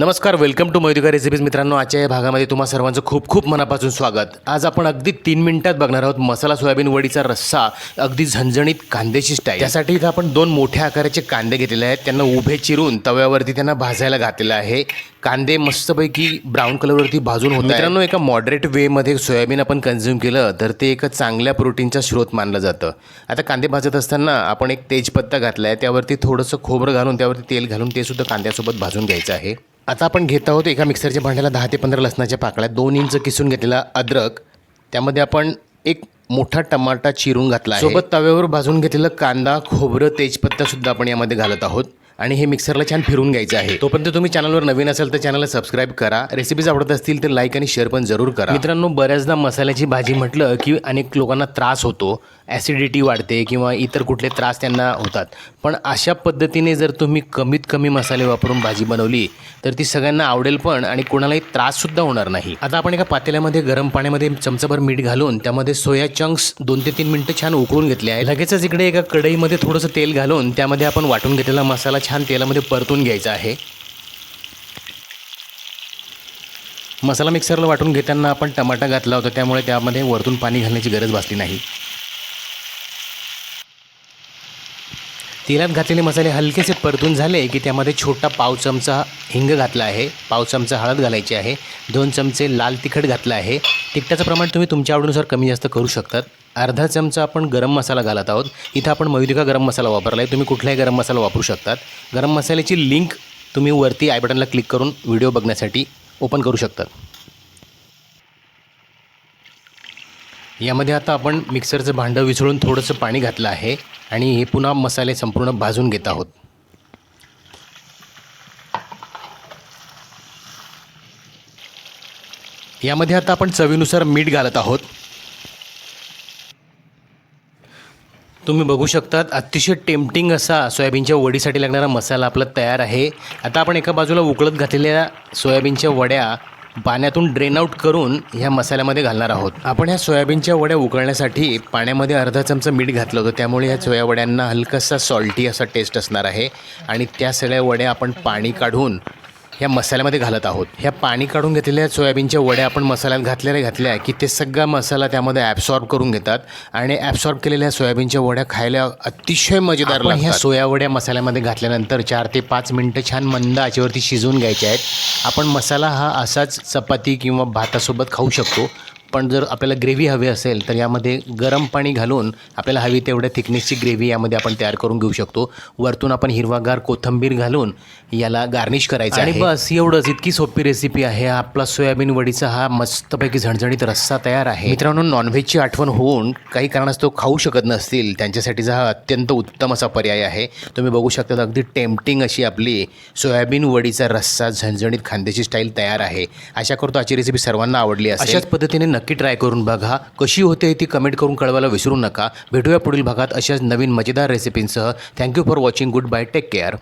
नमस्कार welcome to Mayurika recipes मित्रांनो आजच्या या भागामध्ये तुम्हा सर्वांचं खूप खूप मनापासून स्वागत. आज आपण अगदी तीन मिनिटात बघणार आहोत मसाला सोयाबीन वडीचा रस्सा अगदी झणझणीत कांद्याची स्टाईल त्यासाठी इथं आपण दोन मोठ्या आकाराचे कांदे घेतलेले आहेत. त्यांना उभे चिरून तव्यावरती त्यांना भाजायला घातलेलं आहे. कांदे मस्तपैकी ब्राऊन कलरवरती भाजून होत मित्रांनो एका मॉडरेट वेमध्ये सोयाबीन आपण कन्झ्युम केलं तर ते एका चांगल्या प्रोटीनचा स्रोत मानलं जातं. आता कांदे भाजत असताना आपण एक तेजपत्ता घातला आहे त्यावरती थोडंसं खोबरं घालून त्यावरती तेल घालून ते सुद्धा कांद्यासोबत भाजून घ्यायचं आहे. आता आपण घेत आहोत एका मिक्सरच्या भांड्याला दहा ते पंधरा लसणाच्या पाकळ्या दोन इंच किसून घेतलेला अद्रक. त्यामध्ये आपण एक मोठा टमाटा चिरून घातला आहे. सोबत तव्यावर भाजून घेतलेलं कांदा खोबरं तेजपत्ता सुद्धा आपण यामध्ये घालत आहोत. आणि हे मिक्सरला छान फिरून घ्यायचं आहे. तोपर्यंत तुम्ही चॅनलवर नवीन असेल तर चॅनलला सबस्क्राईब करा. रेसिपीज आवडत असतील तर लाईक आणि शेअर पण जरूर करा. मित्रांनो बऱ्याचदा मसाल्याची भाजी म्हटलं की अनेक लोकांना त्रास होतो. ॲसिडिटी वाढते किंवा इतर कुठले त्रास त्यांना होतात. पण अशा पद्धतीने जर तुम्ही कमीत कमी मसाले वापरून भाजी बनवली तर ती सगळ्यांना आवडेल पण आणि कोणालाही त्राससुद्धा होणार नाही. आता आपण एका पातेल्यामध्ये गरम पाण्यामध्ये चमचाभर मीठ घालून त्यामध्ये सोया चंक्स दोन ते तीन मिनटं छान उकळून घेतले आहे. लगेचच इकडे एका कढईमध्ये थोडंसं तेल घालून त्यामध्ये आपण वाटून घेतलेला मसाला छान तेलामध्ये परतून घ्यायचा आहे. मसाला मिक्सरला वाटून घेताना आपण टमाटा घातला होता त्यामुळे त्यामध्ये वरतून पाणी घालण्याची गरज भासली नाही. तेलात घातलेले मसाले हलकेसे परतून झाले की त्यामध्ये छोटा पाव चमचा हिंग घातला आहे. पाव चमचा हळद घालायची आहे. दोन चमचे लाल तिखट घातलं आहे. तिखटाचं प्रमाण तुम्ही तुमच्या आवडीनुसार कमी जास्त करू शकतात. अर्धा चमचा आपण गरम मसाला घालत आहोत. इथं आपण मयुदिका गरम मसाला वापरला आहे तुम्ही कुठलाही गरम मसाला वापरू शकतात. गरम मसाल्याची लिंक तुम्ही वरती आय बटनला क्लिक करून व्हिडिओ बघण्यासाठी ओपन करू शकतात. यामध्ये आता आपण मिक्सरचं भांडं विसळून थोडंसं पाणी घातलं आहे आणि हे पुन्हा मसाले संपूर्ण भाजून घेत आहोत. यामध्ये आता आपण चवीनुसार मीठ घालत आहोत. तुम्ही बघू शकतात अतिशय टेम्पटिंग असा सोयाबीनच्या वडीसाठी लागणारा मसाला आपला तयार आहे. आता आपण एका बाजूला उकळत घातलेल्या सोयाबीनच्या वड्या पाण्यातून ड्रेन आउट करून ह्या मसाल्यामध्ये घालणार आहोत. आपण ह्या सोयाबीनच्या वड्या उकळण्यासाठी पाण्यामध्ये अर्धा चमचा मीठ घातलं होतं. त्यामुळे ह्या सोया वड्यांना हलकासा सॉल्टी असा टेस्ट असणार आहे. आणि त्या सगळ्या वड्या आपण पाणी काढून ह्या मसाल्यामध्ये घालत आहोत. ह्या पाणी काढून घेतलेल्या सोयाबीनच्या वड्या आपण मसाल्यात घातलेल्या घातल्या की ते सगळा मसाला त्यामध्ये ॲब्सॉर्ब करून घेतात आणि ॲब्सॉर्ब केलेल्या सोयाबीनच्या वड्या खायला अतिशय मजेदार ह्या सोया वड्या मसाल्यामध्ये घातल्यानंतर चार ते पाच मिनटं छान मंद आचेवरती शिजवून घ्यायच्या आहेत. आपण मसाला हा असाच चपाती किंवा भातासोबत खाऊ शकतो. पण जर आपल्याला ग्रेव्ही हवी असेल तर यामध्ये गरम पाणी घालून आपल्याला हवी तेवढ्या थिकनेसची ग्रेव्ही यामध्ये आपण तयार करून घेऊ शकतो. वरतून आपण हिरवागार कोथंबीर घालून याला गार्निश करायचं आणि बस एवढंच. इतकी सोपी रेसिपी आहे. आपला सोयाबीन वडीचा हा मस्तपैकी झणझणीत रस्सा तयार आहे. मित्रांनो नॉनव्हेजची आठवण होऊन काही कारणास्तव खाऊ शकत नसतील त्यांच्यासाठीचा हा अत्यंत उत्तम असा पर्याय आहे. तुम्ही बघू शकता अगदी टेम्पटिंग अशी आपली सोयाबीन वडीचा रस्सा झणझणीत खांद्याची स्टाईल तयार आहे. आशा करतो आजची रेसिपी सर्वांना आवडली असेल. अशाच पद्धतीने नक्की ट्राय करून बघा. कशी होते ती कमेंट करून कळवायला विसरू नका. भेटूया पुढील भागात अशाच नवीन मजेदार रेसिपींसह thank you for watching goodbye take care